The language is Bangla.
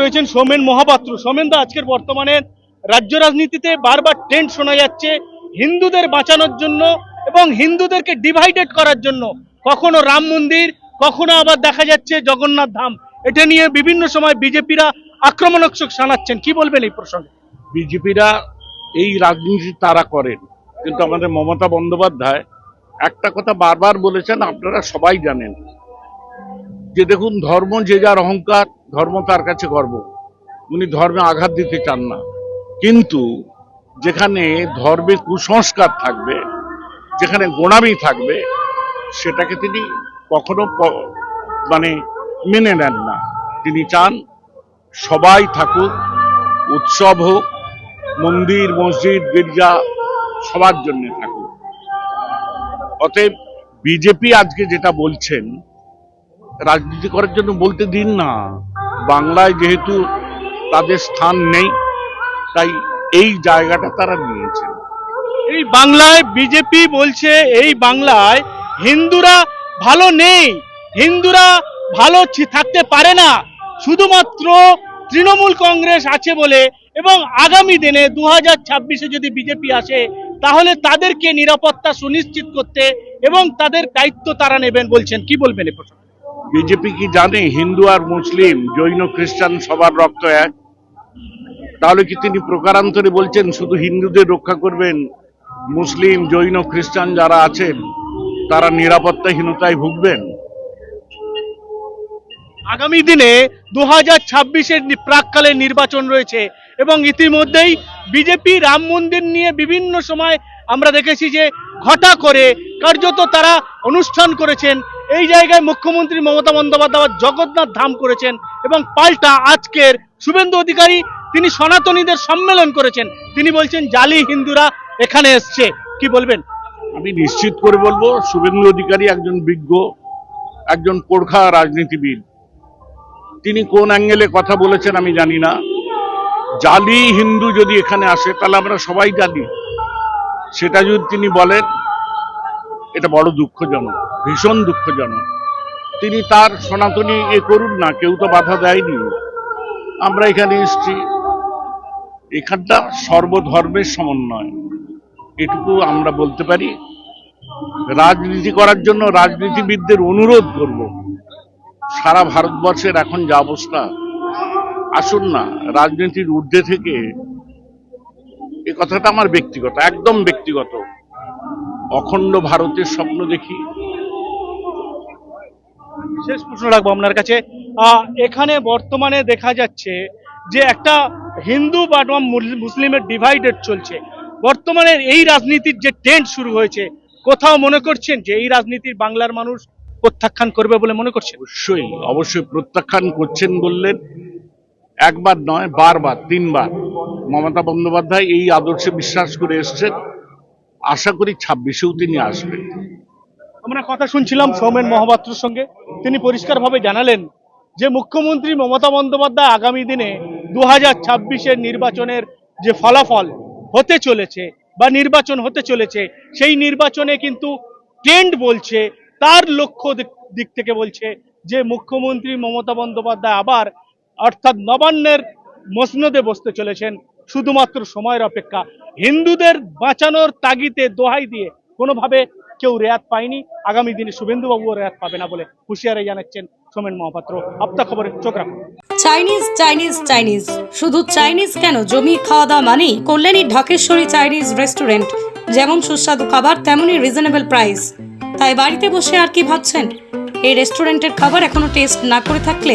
রয়েছেন সোমেন মহাপাত্র। সোমেন দা, আজকের বর্তমানে রাজ্য রাজনীতিতে বারবার ট্রেন্ড শোনা যাচ্ছে হিন্দুদের বাঁচানোর জন্য এবং হিন্দুদেরকে ডিভাইডেড করার জন্য। কখনো রাম মন্দির, কখনো আবার দেখা যাচ্ছে জগন্নাথ ধাম। এটা নিয়ে বিভিন্ন সময় বিজেপিরা আক্রমণাত্মক শানাচ্ছেন। কি বলবেন এই প্রসঙ্গে? বিজেপিরা এই রাজনীতি তারা করেন, কিন্তু আমাদের মমতা বন্দ্যোপাধ্যায় একটা কথা বারবার বলেছেন, আপনারা সবাই জানেন। যে দেখুন ধর্ম যে যার অহংকার, ধর্ম তার কাছে গর্ব। উনি ধর্মে আঘাত দিতে চান না। কিন্তু যেখানে ধর্মে কুসংস্কার থাকবে, যেখানে গোড়ামি থাকবে, সেটাকে তিনি কখনো মানে মেনে নেন না। তিনি চান সবাই থাকুক, উৎসব হোক, মন্দির, মসজিদ, গির্জা সবার জন্য থাকুক। অতএব বিজেপি আজকে যেটা বলছেন রাজনীতি করার জন্য বলতে দিন না। বাংলায় যেহেতু তাদের স্থান নেই, তাই এই জায়গাটা তারা নিয়েছেন। এই বাংলায় বিজেপি বলছে, এই বাংলায় হিন্দুরা ভালো নেই। হিন্দুরা ভালো থাকতে পারে না। শুধুমাত্র তৃণমূল কংগ্রেস আছে বলে এবং আগামী দিনে দু হাজার ছাব্বিশে যদি বিজেপি আসে, তাহলে তাদেরকে নিরাপত্তা সুনিশ্চিত করতে এবং তাদের দায়িত্ব তারা নেবেন বলছেন। কি বলবেন এ প্রসঙ্গে? বিজেপি কি জানে হিন্দু আর মুসলিম, জৈন, খ্রিস্টান সবার রক্ত এক? তাহলে কি তিনি প্রকারান্তরে বলছেন শুধু হিন্দুদের রক্ষা করবেন? মুসলিম, জৈন, খ্রিস্টান যারা আছেন, তারা নিরাপত্তাহীনতায় ভুগবেন? আগামী দিনে দু হাজার ছাব্বিশের প্রাককালে নির্বাচন রয়েছে এবং ইতিমধ্যেই বিজেপি রাম মন্দির নিয়ে বিভিন্ন সময় আমরা দেখেছি যে ঘটা করে কার্যত তারা অনুষ্ঠান করেছেন এই জায়গায় মুখ্যমন্ত্রী মমতা বন্দ্যোপাধ্যায় জগন্নাথ ধাম করেছেন এবং পাল্টা আজকের শুভেন্দু অধিকারী তিনি সনাতনীদের সম্মেলন করেছেন। তিনি বলছেন, জালি হিন্দুরা এখানে এসছে। কি বলবেন? আমি নিশ্চিত করে বলব, শুভেন্দু অধিকারী একজন বিজ্ঞ, একজন পোড়খা রাজনীতিবিদ। তিনি কোন অ্যাঙ্গেলে কথা বলেছেন আমি জানি না। জালি হিন্দু যদি এখানে আসে, তাহলে আমরা সবাই জানি সেটা যদি তিনি বলেন এটা বড় দুঃখজনক, ভীষণ দুঃখজনক। তিনি তার সনাতনী এ করুন না, কেউ তো বাধা দেয়নি। আমরা এখানে এসছি। এখানটা সর্বধর্মের সমন্বয়। এটুকু আমরা বলতে পারি। রাজনীতি করার জন্য রাজনীতিবিদদের অনুরোধ করব। সারা ভারতবর্ষের এখন যা অবস্থা, আসুন না, রাজনীতির ঊর্ধ্বে থেকে এ কথাটা আমার ব্যক্তিগত, একদম ব্যক্তিগত। অখণ্ড ভারতের স্বপ্ন দেখি। শেষ প্রশ্ন রাখব আপনার কাছে। এখানে বর্তমানে দেখা যাচ্ছে যে একটা হিন্দু বা মুসলিমের ডিভাইডেড চলছে। বর্তমানে এই রাজনীতির যে ট্রেন্ড শুরু হয়েছে কোথাও মনে করছেন যে এই রাজনীতির বাংলার মানুষ প্রত্যাখ্যান করবে বলে মনে করছেন? অবশ্যই অবশ্যই প্রত্যাখ্যান করছেন বললেন একবার নয় বারবার তিনবার মমতা বন্দ্যোপাধ্যায় এই আদর্শে বিশ্বাস করে এসছেন। আশা করি ছাব্বিশেও তিনি আসবেন। আমরা কথা শুনছিলাম সৌমেন মহাপাত্রর সঙ্গে। তিনি পরিষ্কারভাবে জানালেন যে মুখ্যমন্ত্রী মমতা বন্দ্যোপাধ্যায় আগামী দিনে দু হাজার নির্বাচনের যে ফলাফল হতে চলেছে বা নির্বাচন হতে চলেছে, সেই নির্বাচনে কিন্তু ট্রেন্ড বলছে, তার লক্ষ্য দিক থেকে বলছে যে মুখ্যমন্ত্রী মমতা বন্দ্যোপাধ্যায় আবার অর্থাৎ নবান্নের মসনদে বসতে চলেছেন শুধুমাত্র সময়ের অপেক্ষা। হিন্দুদের বাঁচানোর তাগিতে দোহাই দিয়ে কোনোভাবে কেউ রেয়াত পায়নি। আগামী দিনে শুভেন্দুবাবুও রেয়াত পাবে না বলে হুঁশিয়ারি জানাচ্ছেন সোমেন মহাপাত্র। আপতা খবরের চোখ রাখুন। Chinese Chinese Chinese. শুধু চাইনিজ কেন? জমি খাওয়া দাওয়া মানেই কল্যাণী, ঢাকেশ্বরী চাইনিজ রেস্টুরেন্ট। যেমন সুস্বাদু খাবার, তেমনই রিজনেবল প্রাইস তাই বাড়িতে বসে আর কি ভাবছেন? এই রেস্টুরেন্টের খাবার এখনও টেস্ট না করে থাকলে